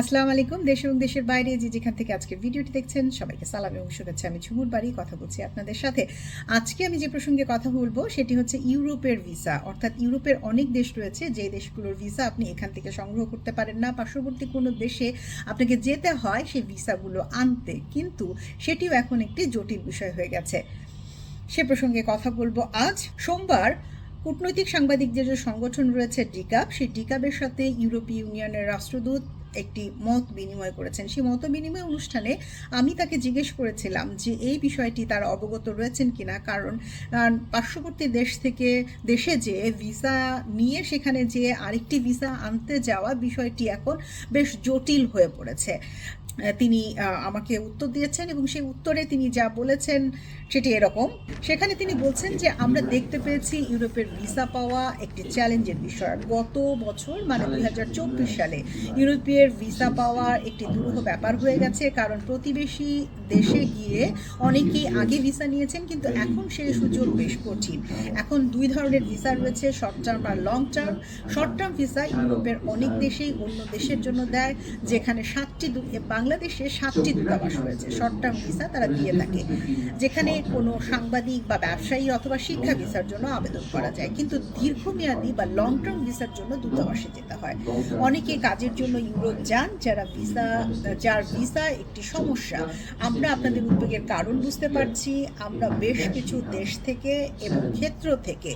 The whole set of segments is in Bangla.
আসসালামু আলাইকুম, দেশ এবং দেশের বাইরে যে যেখান থেকে আজকে ভিডিওটি দেখছেন, সবাইকে সালাম এবং শুভেচ্ছা। আমি ঝুমুর বাড়ি, কথা বলছি আপনাদের সাথে। আজকে আমি যে প্রসঙ্গে কথা বলব, সেটি হচ্ছে ইউরোপের ভিসা। অর্থাৎ ইউরোপের অনেক দেশ রয়েছে যে দেশগুলোর ভিসা আপনি এখান থেকে সংগ্রহ করতে পারেন না। পার্শ্ববর্তী কোনো দেশে আপনাকে যেতে হয় সেই ভিসাগুলো আনতে, কিন্তু সেটিও এখন একটি জটিল বিষয় হয়ে গেছে। সে প্রসঙ্গে কথা বলব আজ। সোমবার কূটনৈতিক সাংবাদিকদের যে সংগঠন রয়েছে ডিকাপ সেই ডিকাপের সাথে ইউরোপীয় ইউনিয়নের রাষ্ট্রদূত একটি মত বিনিময় করেছেন। সেই মত বিনিময় অনুষ্ঠানে আমি তাকে জিজ্ঞেস করেছিলাম যে, এই বিষয়টি তার অবগত রয়েছেন কিনা? কারণ পার্শ্ববর্তী দেশ থেকে, দেশে যে ভিসা নিয়ে সেখানে যে আরেকটি ভিসা আনতে যাওয়া বিষয়টি এখন বেশ জটিল হয়ে পড়েছে। তিনি আমাকে উত্তর দিয়েছেন এবং সেই উত্তরে তিনি যা বলেছেন সেটি এরকম। সেখানে তিনি বলছেন যে আমরা দেখতে পেয়েছি ইউরোপের ভিসা পাওয়া একটি চ্যালেঞ্জের বিষয়। গত বছর মানে দুই হাজার চব্বিশ সালে ইউরোপের ভিসা পাওয়া একটি দুরূহ ব্যাপার হয়ে গেছে কারণ প্রতিবেশী দেশে গিয়ে অনেকেই আগে ভিসা নিয়েছেন কিন্তু এখন সেই সুযোগ বেশ কঠিন। এখন দুই ধরনের ভিসা রয়েছে শর্ট টার্ম আর long term short term visa ইউরোপের অনেক দেশেই অন্য দেশের জন্য দেয় যেখানে সাতটি দূ- বাংলাদেশে সাতটি দূতাবাস রয়েছে। শর্ট টার্ম ভিসা তারা দিয়ে থাকে যেখানে কোনো সাংবাদিক বা ব্যবসায়ী অথবা শিক্ষা ভিসার জন্য আবেদন করা যায়। কিন্তু দীর্ঘমেয়াদী বা লং টার্ম ভিসার জন্য দূতাবাসে যেতে হয়। অনেকে কাজের জন্য ইউরোপ যান যারা ভিসা যার ভিসা একটি সমস্যা। আমরা আপনাদের উদ্বেগের কারণ বুঝতে পারছি। আমরা বেশ কিছু দেশ থেকে এবং ক্ষেত্র থেকে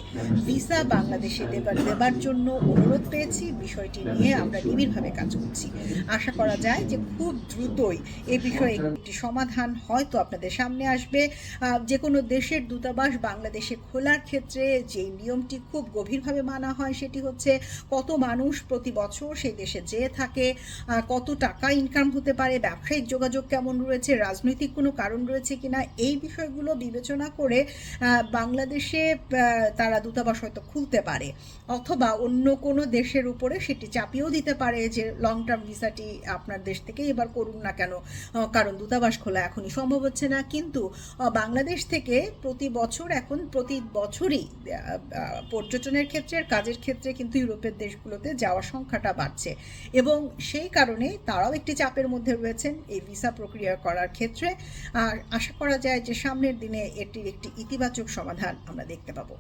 ভিসা বাংলাদেশে দেবার দেবার জন্য অনুরোধ পেয়েছি। বিষয়টি নিয়ে আমরা নিবিড়ভাবে কাজ করছি। আশা করা যায় যে খুব দ্রুতই এ বিষয়ে একটি সমাধান হয়তো আপনাদের সামনে আসবে। যে কোনো দেশের দূতাবাস বাংলাদেশে খোলার ক্ষেত্রে যে নিয়মটি খুব গভীরভাবে মানা হয় সেটি হচ্ছে কত মানুষ প্রতি বছর সেই দেশে যেয়ে থাকে কত টাকা ইনকাম হতে পারে, ব্যবসায়িক যোগাযোগ কেমন রয়েছে, রাজনৈতিক কোনো কারণ রয়েছে কিনা, এই বিষয়গুলো বিবেচনা করে বাংলাদেশে তারা দূতাবাস হয়তো খুলতে পারে অথবা অন্য কোনো দেশের উপরে সেটি চাপিয়েও দিতে পারে যে লং টার্ম ভিসাটি আপনার দেশ থেকে এবার করুন। না কেন কারণ দূতাবাস খোলা এখনই সম্ভব হচ্ছে না। কিন্তু বাংলাদেশ থেকে প্রতি বছর এখন প্রতি বছরই পর্যটনের ক্ষেত্রে কাজের ক্ষেত্রে কিন্তু ইউরোপের দেশগুলোতে যাওয়ার সংখ্যাটা বাড়ছে। এবং সেই কারণে তারাও একটি চাপের মধ্যে রয়েছেন এই ভিসা প্রক্রিয়া করার ক্ষেত্রে। আর আশা করা যায় যে সামনের দিনে এটির একটি ইতিবাচক সমাধান আমরা দেখতে পাবো।